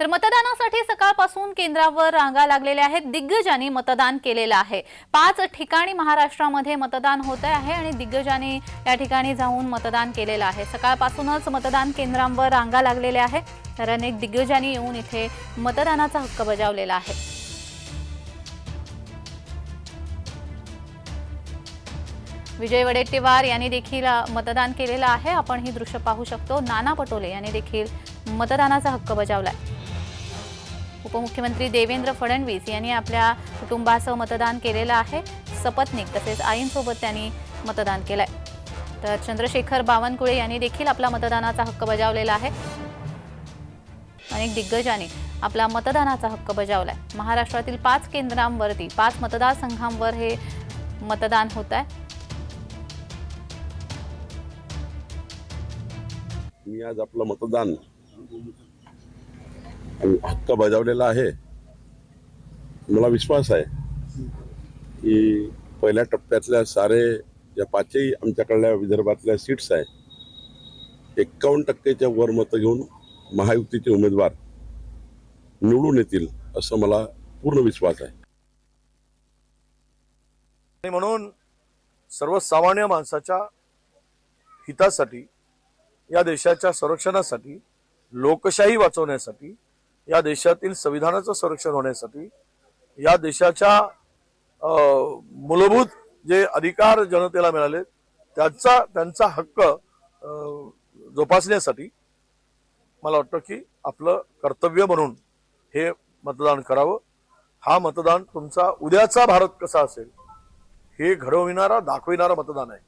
तर मतदानासाठी सकाळपासून केंद्रावर रांगा लागलेल्या आहेत. दिग्गजांनी मतदान केलेलं आहे. पाच ठिकाणी महाराष्ट्रामध्ये मतदान होत आहे आणि दिग्गजांनी या ठिकाणी जाऊन मतदान केलेलं आहे. सकाळपासूनच मतदान केंद्रांवर रांगा लागलेल्या आहेत. तर अनेक दिग्गजांनी येऊन इथे मतदानाचा हक्क बजावलेला आहे. विजय वडेट्टीवार यांनी देखील मतदान केलेलं आहे. आपण ही दृश्य पाहू शकतो. नाना पटोले यांनी देखील मतदानाचा हक्क बजावलाय. उपमुख्यमंत्री देवेंद्र फडणवीस यांनी आपल्या कुटुंबासह मतदान केलेलं आहे. सपत्नीक तसेच आईंसोबत त्यांनी मतदान केलंय. तर चंद्रशेखर बावनकुळे यांनी देखील आपला मतदानाचा हक्क बजावलेला आहे. अनेक दिग्गजांनी आपला मतदानाचा हक्क बजावलाय. महाराष्ट्रातील पाच केंद्रांवरती पाच मतदारसंघांवर हे मतदान होत आहे मी आज आपलं मतदान हक्क बजावलेला आहे. मला विश्वास आहे की पहिल्या टप्प्यातल्या सारे या पाचही आमच्याकडल्या विदर्भातल्या सीट्स आहे एक्कावन्न टक्केच्या वर मतं घेऊन महायुतीचे उमेदवार निवडून येतील असं मला पूर्ण विश्वास आहे. आणि म्हणून सर्वसामान्य माणसाच्या हितासाठी या देशाच्या संरक्षणासाठी लोकशाही वाचवण्यासाठी या देशातील संविधानाचं संरक्षण होण्यासाठी या देशाच्या मूलभूत जे अधिकार जनतेला मिळाले त्यांचा त्यांचा हक्क जोपासण्यासाठी मला वाटतं की आपलं कर्तव्य म्हणून हे मतदान करावं. हा मतदान तुमचा उद्याचा भारत कसा असेल हे घडविणारा दाखविणारा मतदान आहे.